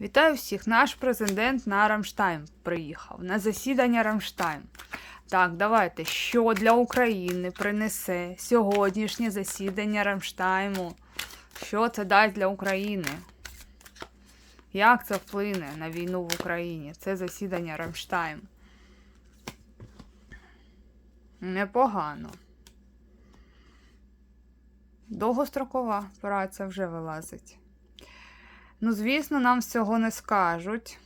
Вітаю всіх! Наш президент на Рамштайн приїхав на засідання Рамштайн. Так, давайте, що для України принесе сьогоднішнє засідання Рамштайму? Що це дасть для України? Як це вплине на війну в Україні? Це засідання Рамштайн. Непогано. Довгострокова праця вже вилазить. Ну, звісно, нам всього не скажуть.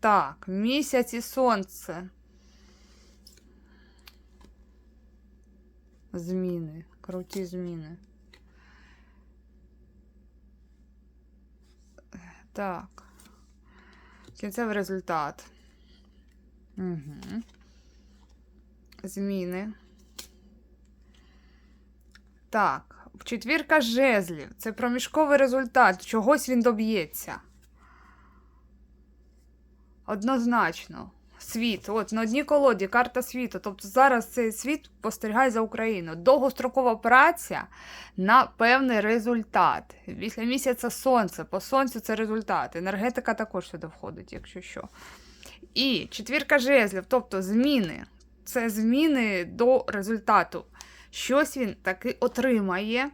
Так, місяць і сонце. Зміни. Круті зміни. Так. Кінцевий результат. Угу. Зміни. Так. Четвірка жезлів. Це проміжковий результат. Чогось він доб'ється. Однозначно. Світ. От на одній колоді карта світу. Тобто зараз цей світ спостерігає за Україну. Довгострокова праця на певний результат. Після місяця сонце. По сонцю це результат. Енергетика також сюди входить, якщо що. І четвірка жезлів, тобто зміни. Це зміни до результату. Щось він таки отримає.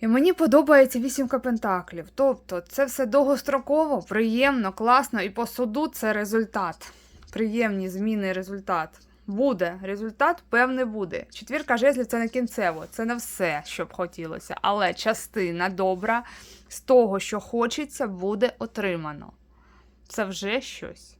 І мені подобається вісімка пентаклів. Тобто, це все довгостроково, приємно, класно, і по суду це результат. Приємні зміни, результат. Буде результат, певне буде. Четвірка жезлів це не кінцево, це не все, що б хотілося. Але частина добра з того, що хочеться, буде отримано. Це вже щось.